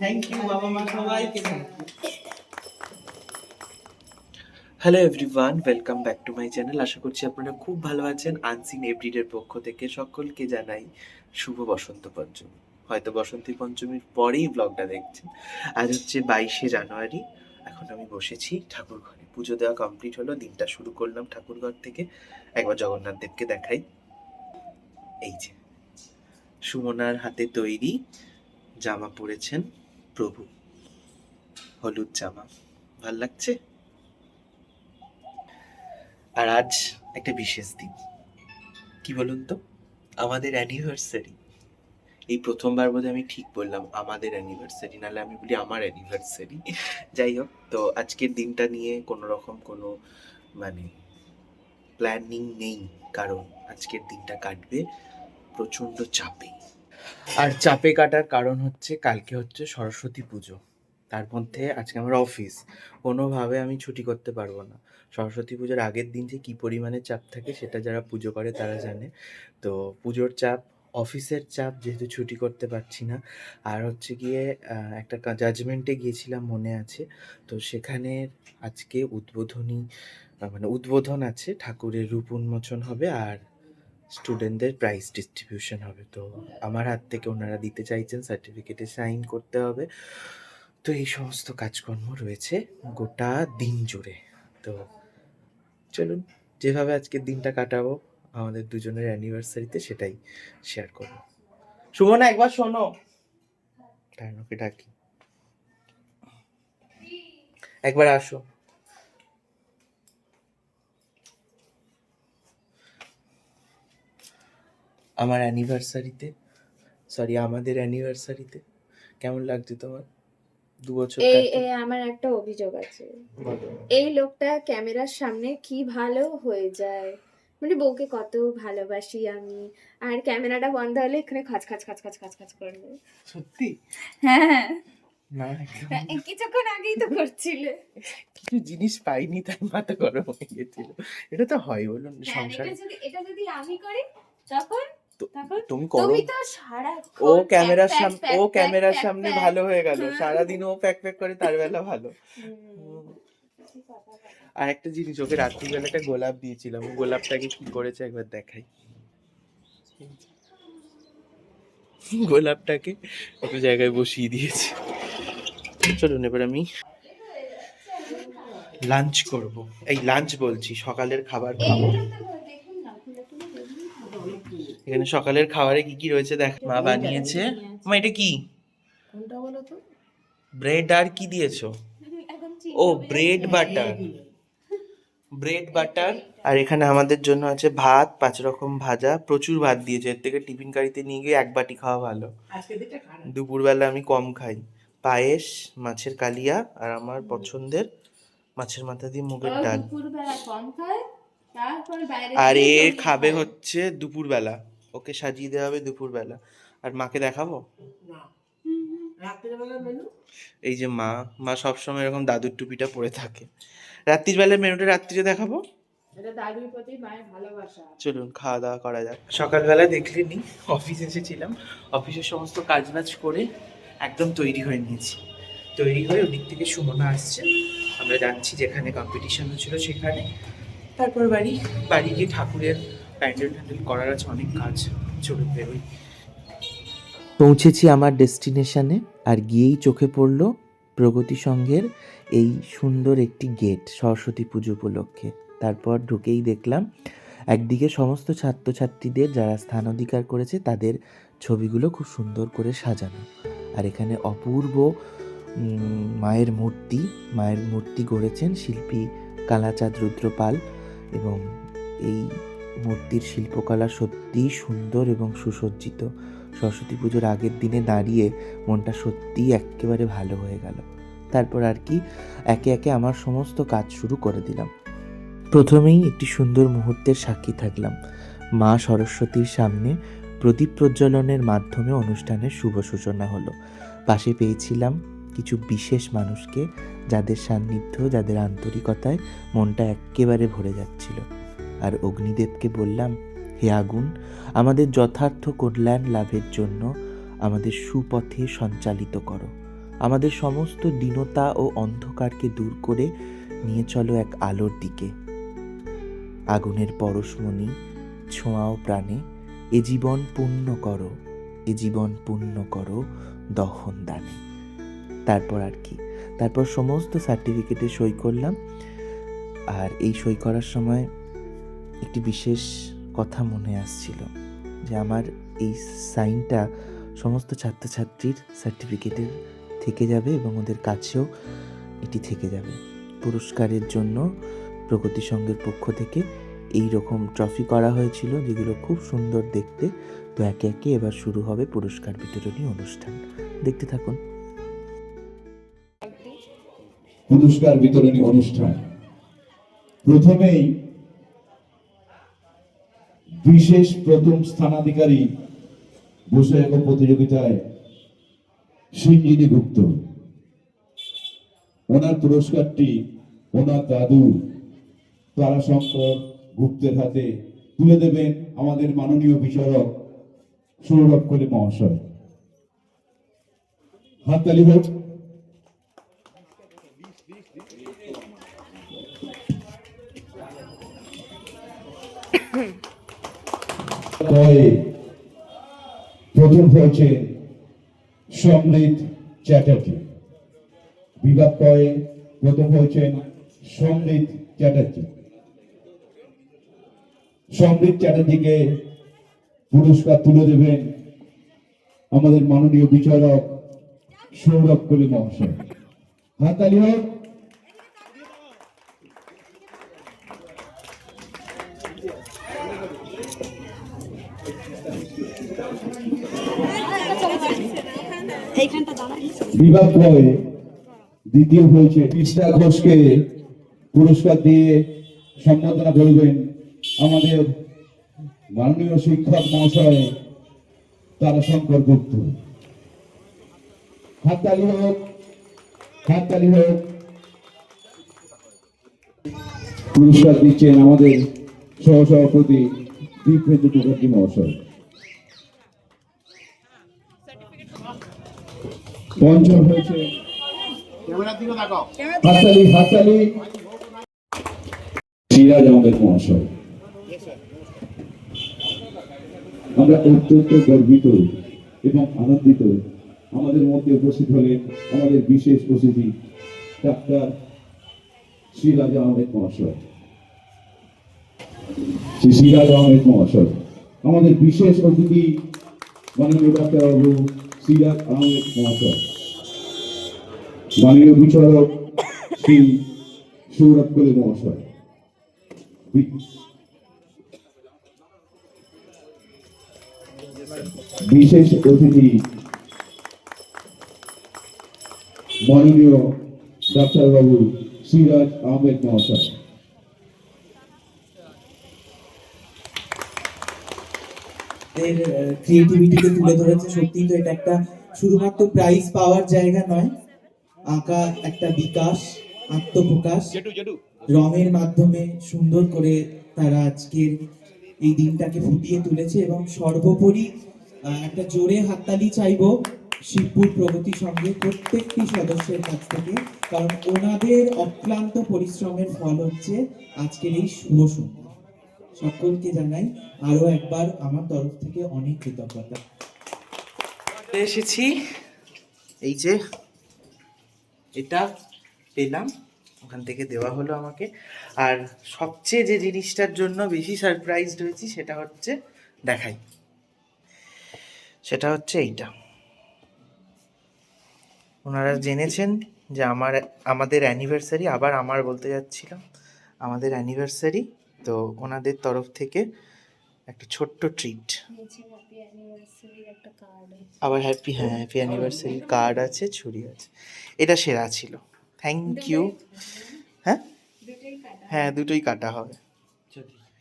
Thank you বাবা মা সবাইকে thank you hello everyone welcome back to my channel আশা করছি আপনারা খুব ভালো আছেন। আনসিন এভরিডের পক্ষ থেকে সকলকে জানাই শুভ বসন্ত পঞ্চমী। হয়তো বসন্তী পঞ্চমীর পরেই ব্লগটা দেখছেন। আজ হচ্ছে বাইশে জানুয়ারি। এখন আমি বসেছি ঠাকুর ঘরে। পুজো দেওয়া কমপ্লিট হলো দিনটা শুরু করলাম ঠাকুর ঘর থেকে। একবার জগন্নাথ দেবকে দেখাই। এই যে সুমনার হাতে তৈরি জামা পরেছেন প্রভু। হলুদ জামা। ভালো লাগছে? আর আজ একটা বিশেষ দিন। কি বলুন তো? আমাদের অ্যানিভার্সারি এই প্রথমবার বোধহয় আমি ঠিক বললাম, আমাদের অ্যানিভার্সারি নাহলে আমি বলি আমার অ্যানিভার্সারি যাই হোক, তো আজকের দিনটা নিয়ে কোনো রকম কোনো মানে প্ল্যানিং নেই, কারণ আজকের দিনটা কাটবে প্রচণ্ড চাপে। আর চাপে কাটার কারণ হচ্ছে কালকে হচ্ছে সরস্বতী পুজো। তার মধ্যে আজকে আমার অফিস কোনোভাবে আমি ছুটি করতে পারব না। সরস্বতী পুজোর আগের দিন যে কী পরিমাণে চাপ থাকে সেটা যারা পুজো করে তারা জানে। তো পুজোর চাপ অফিসের চাপ যেহেতু ছুটি করতে পারছি না। আর হচ্ছে গিয়ে একটা জাজমেন্টে গিয়েছিলাম মনে আছে। তো সেখানে আজকে উদ্বোধনী মানে উদ্বোধন আছে। ঠাকুরের রূপ উন্মোচন হবে। আর স্টুডেন্টদের প্রাইজ ডিস্ট্রিবিউশন হবে। তো আমার হাত থেকে ওনারা দিতে চাইছেন সার্টিফিকেটে সাইন করতে হবে। তো এই সমস্ত কাজকর্ম রয়েছে গোটা দিন জুড়ে। তো চলুন, যেভাবে আজকের দিনটা কাটাবো, আমাদের দুজনের অ্যানিভার্সারিতে সেটাই শেয়ার করব। সুমনা, একবার শোনো। ওকে ডাকি। একবার আসো। আমার অ্যানিভার্সারিতে সরি আমাদের অ্যানিভার্সারিতে কেমন লাগছে তোমার? দু বছর এই এই আমার একটা অভিযোগ আছে। এই লোকটা ক্যামেরার সামনে কি ভালো হয়ে যায়? মানে বউকে কত ভালোবাসি আমি আর ক্যামেরাটা বন্ধ হলে এখানে খাচ খাচ খাচ খাচ খাচ খাচ করবে সত্যি? হ্যাঁ। কিছুক্ষণ আগেই তো করছিলে। কিছু জিনিস পাইনি তার মাথা গরম হয়ে গেছিল। এটা তো হয় বলুন হ্যাঁ, সংসার। এটা যদি আমি করি তখন তুমি করো। ও ক্যামেরার সামনে ও ক্যামেরার সামনে ভালো হয়ে গেল। সারাদিন ও প্যাক প্যাক করে তার বেলা ভালো। আর একটা জিনিস ওকে রাত্রিবেলা একটা গোলাপ দিয়েছিলাম। গোলাপটাকে কি করেছে একবার দেখাই। গোলাপটাকে একটা জায়গায় বসিয়ে দিয়েছে। চলুন এবার আমি লাঞ্চ করব। এই লাঞ্চ বলছি সকালের খাবার খাব। এখানে সকালের খাবারে কি কি রয়েছে দেখ মা বানিয়েছে। মা এটা কি? কোনটা বলো তো? ব্রেড আর কি দিয়েছ? ও ব্রেড। বাটার। Bread butter. আর এখানে আমাদের জন্য আছে ভাত পাঁচ রকম ভাজা প্রচুর ভাত দিয়েছে। এর থেকে টিফিন কারিতে নিয়ে গিয়ে এক বাটি খাওয়া ভালো। দুপুরবেলা আমি কম খাই। পায়েস মাছের কালিয়া আর আমার পছন্দের মাছের মাথা দিয়ে মুগের ডাল। দুপুরবেলা কম খায় আর এ খাবে। হচ্ছে দুপুরবেলা। ওকে সাজিয়ে দেওয়া হবে দুপুরবেলা। আর মাকে দেখাবো? মেনু এই যে মা মা সবসময় এরকম দাদুর টুপিটা পরে থাকে। রাত্রির বেলায় মেনুটা রাত্রিরে দেখাবো? এটা দাদুর প্রতি মায়ের ভালোবাসা। চলুন খাওয়া দাওয়া করা যাক। সকালবেলা দেখলে নি অফিস এসেছিলাম। অফিসের সমস্ত কাজ বাজ করে একদম তৈরি হয়ে নিয়েছি। তৈরি হয়ে ওদিক থেকে সুমনা আসছে। আমরা যাচ্ছি যেখানে কম্পিটিশন হচ্ছিল সেখানে। তারপর বাড়ি? বাড়ি গিয়ে ঠাকুরের প্যান্ডেল ট্যান্ডেল করার আছে অনেক কাজ চলুন বেরোই। পৌঁছেছি আমার ডেস্টিনেশনে আর গিয়েই চোখে পড়ল প্রগতি সংঘের এই সুন্দর একটি গেট সরস্বতী পুজো উপলক্ষে। তারপর ঢুকেই দেখলাম একদিকে সমস্ত ছাত্রছাত্রীদের যারা স্থান অধিকার করেছে তাদের ছবিগুলো খুব সুন্দর করে সাজানো। আর এখানে অপূর্ব মায়ের মূর্তি মায়ের মূর্তি গড়েছেন শিল্পী কালাচাঁদ রুদ্র পাল এবং এই মূর্তির শিল্পকলা সত্যিই সুন্দর এবং সুসজ্জিত। সরস্বতী পুজোর আগের দিনে দাঁড়িয়ে মনটা সত্যিই একেবারে ভালো হয়ে গেল। তারপর আর কি, একে একে আমার সমস্ত কাজ শুরু করে দিলাম। প্রথমেই একটি সুন্দর মুহূর্তের সাক্ষী থাকলাম। মা সরস্বতীর সামনে প্রদীপ প্রজ্বলনের মাধ্যমে অনুষ্ঠানের শুভ সূচনা হলো। পাশে পেয়েছিলাম কিছু বিশেষ মানুষকে যাদের সান্নিধ্য, যাদের আন্তরিকতায় মনটা একেবারে ভরে যাচ্ছিল। আর অগ্নিদেবকে বললাম, হে আগুন, আমাদের যথার্থ কল্যাণ লাভের জন্য আমাদের সুপথে সঞ্চালিত করো। আমাদের সমস্ত দীনতা ও অন্ধকারকে দূর করে নিয়ে চলো এক আলোর দিকে। আগুনের পরশমণি, ছোঁয়াও প্রাণে, এ জীবন পূর্ণ করো, এ জীবন পূর্ণ করো দহন দানে। তারপর আর কি। তারপর সমস্ত সার্টিফিকেটে সই করলাম। আর এই সই করার সময় একটি বিশেষ কথা মনে আসছিল যে আমার এই সাইনটা সমস্ত ছাত্রছাত্রীর সার্টিফিকেটের থেকে যাবে এবং ওদের কাছেও এটি থেকে যাবে। পুরস্কারের জন্য প্রগতি সংঘের পক্ষ থেকে এই রকম ট্রফি করা হয়েছিল, যেগুলো খুব সুন্দর দেখতে। তো একে একে এবার শুরু হবে পুরস্কার বিতরণী অনুষ্ঠান। দেখতে থাকুন। পুরস্কার বিতরণী অনুষ্ঠান। প্রথমেই বিশেষ প্রথম স্থানাধিকারী বৈষয়িক প্রতিযোগিতায় সিঞ্জিনী গুপ্ত। ওনার পুরস্কারটি ওনার দাদু তারাশঙ্কর গুপ্তের হাতে তুলে দেবেন আমাদের মাননীয় বিচারক সৌরভ কলি মহাশয়। হাততালি হোক। কয়ে প্রথম হয়েছে সমৃদ্ধ চ্যাটার্জি। বিভাগ কয়ে প্রথম হয়েছেন সমৃদ্ধ চ্যাটার্জি। সমৃদ্ধ চ্যাটার্জিকে পুরস্কার তুলে দেবেন আমাদের মাননীয় বিচারক সৌরভ কলি মহাশয়। হাতালি হোক। বিভাগ বয়ে দ্বিতীয় হয়েছে কৃষ্ণা ঘোষকে পুরস্কার দিয়ে সম্বোধনা করবেন আমাদের মাননীয় শিক্ষক মহাশয় তারাশঙ্কর গুপ্ত। হাততালি হোক হাততালি হোক। পুরস্কার দিচ্ছেন আমাদের সহসভাপতি দীপেন্দ্র মুখার্জি মহাশয়। পঞ্চম হয়েছে। হাততালি হাততালি। সিরাজ আহমেদ মহাশয়। আমরা অত্যন্ত গর্বিত এবং আনন্দিত আমাদের মধ্যে উপস্থিত হলেন আমাদের বিশেষ অতিথি ডাক্তার সিরাজ আহমেদ মহাশয়। শ্রী সিরাজ আহমেদ মহাশয়, আমাদের বিশেষ অতিথি মাননীয় ডাক্তারবাবু সিরাজ আহমেদ মহাশয়। মাননীয় বিচারক শ্রী সৌরভ কোলে মহাশয়। বিশেষ অতিথি মাননীয় ডাক্তারবাবু সিরাজ আহমেদ মহাশয়। ক্রিয়েটিভিটিকে তুলে ধরেছে সত্যি তো এটা একটা শুধুমাত্র প্রাইজ পাওয়ার জায়গা নয়। আঁকা একটা বিকাশ আত্মপ্রকাশ। রঙের মাধ্যমে সুন্দর করে তারা আজকের এই দিনটাকে ফুটিয়ে তুলেছে এবং সর্বোপরি একটা জোরে হাততালি চাইব শিবপুর প্রগতি সঙ্গে প্রত্যেকটি সদস্যের কাছ থেকে কারণ ওনাদের অক্লান্ত পরিশ্রমের ফল হচ্ছে আজকের এই শুভ সন্ধ্যা। সকলকে জানাই আরও একবার আমার তরফ থেকে অনেক কৃতজ্ঞতা। এসেছি এই যে এটা পেলাম। ওখান থেকে দেওয়া হলো আমাকে। আর সবচেয়ে যে জিনিসটার জন্য বেশি সারপ্রাইজড হয়েছি সেটা হচ্ছে, দেখাই। সেটা হচ্ছে এইটা। ওনারা জেনেছেন যে আমার, আমাদের অ্যানিভার্সারি আবার আমার বলতে যাচ্ছিলাম। আমাদের অ্যানিভার্সারি তো ওনাদের তরফ থেকে একটা ছোট্ট ট্রিট হ্যাপি অ্যানিভার্সারির একটা কার্ড আবার হ্যাপি হ্যাঁ হ্যাপি অ্যানিভার্সারি কার্ড আছে ছুরি আছে। এটা সেরা ছিল। থ্যাংক ইউ হ্যাঁ? হ্যাঁ। দুটোই কাটা হবে।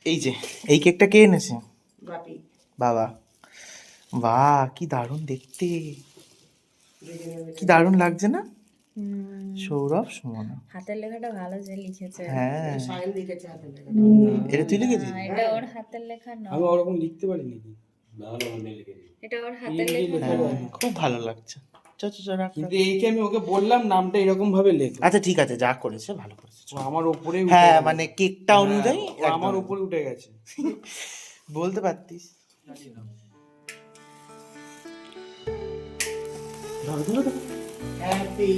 এই যে এই কেকটা কে এনেছে? বাপি। বাবা। বাহ কি দারুণ দেখতে। কি দারুণ লাগছে না? সৌরভ সুমনা। হাতের লেখাটা ভালো যে লিখেছে। হ্যাঁ। সাইন লিখেছে হাতে লেখা। এটা তুই লিখেছিস? না, এটা ওর হাতের লেখা নয়। আমি ওরকম লিখতে পারি নাকি এটা ওর হাতের লেখা হ্যাঁ খুব ভালো লাগছে। কিন্তু এইকে আমি ওকে বললাম নামটা এরকম ভাবে লেখ। আচ্ছা ঠিক আছে যা করেছে ভালো করেছে। আমার উপরে হ্যাঁ মানে কেকটা অনুযায়ী আমার উপরে উঠে গেছে। বলতে পারতিস। ধরো। Happy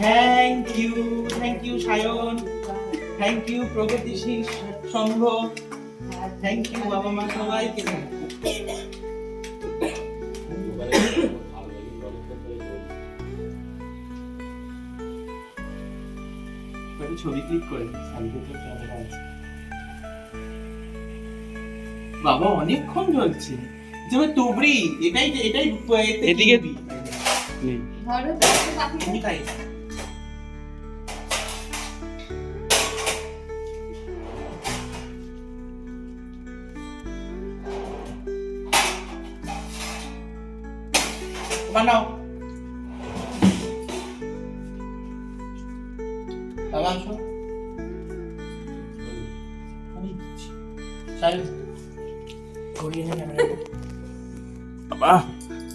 thank you thank you Sayan thank you Pragatishil Sangha thank you বাবা মা সবাইকে ছবি ক্লিক করে। বাবা অনেকক্ষণ চলছে যেমন তুবড়ি এটাই এটাই এদিকে- কিনবি। ধরো তো, খাই বানাও বাবা আসো। আমি দিচ্ছি। সাহেব করিয়ে নে বাবা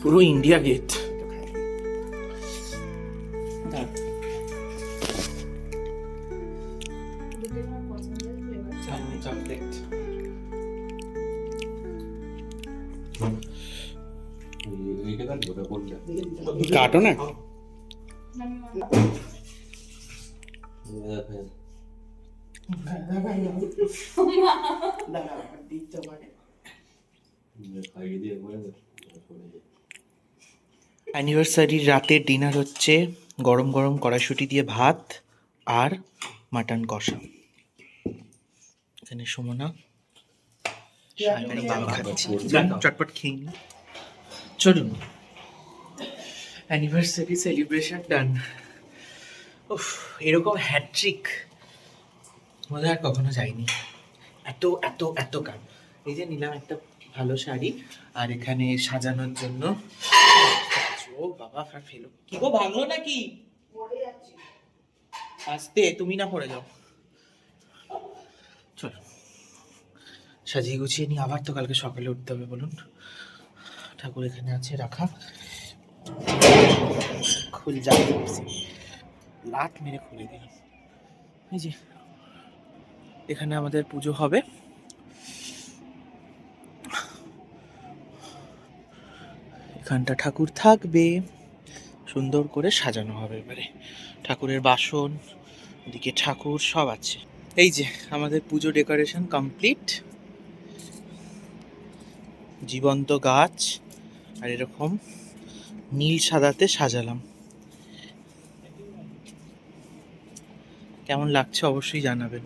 পুরো ইন্ডিয়া গেট কাটো না দাঁড়া দিতে পারে। অ্যানিভার্সারির রাতের ডিনার হচ্ছে গরম গরম কড়াইশুটি দিয়ে ভাত আর মাটন কষা। এখানে সুমনা চটপট খেয়ে নিই চলুন। অ্যানিভার্সারি সেলিব্রেশন ডান উফ এরকম হ্যাট্রিক মধ্যে আর কখনো যায়নি। এত এত এত কাম এই যে নিলাম একটা ভালো শাড়ি। আর এখানে সাজানোর জন্য ও বাবা ফেলো। কি গো ভাঙলো নাকি? আসতে, তুমি না পড়ে যাও। চলো। সাজিয়ে গুছিয়ে নিয়ে আবার তো কালকে সকালে উঠতে হবে, বলুন। ঠাকুর এখানে আছে, রাখা। খুল, যা। লাত মেরে খুলে দিলাম। এই যে, এখানে আমাদের পুজো হবে। এখানটা ঠাকুর থাকবে। সুন্দর করে সাজানো হবে এবারে। ঠাকুরের বাসন ওদিকে ঠাকুর সব আছে। এই যে, আমাদের পুজো ডেকোরেশন কমপ্লিট। জীবন্ত গাছ, আর এরকম নীল সাদাতে সাজালাম। কেমন লাগছে অবশ্যই জানাবেন।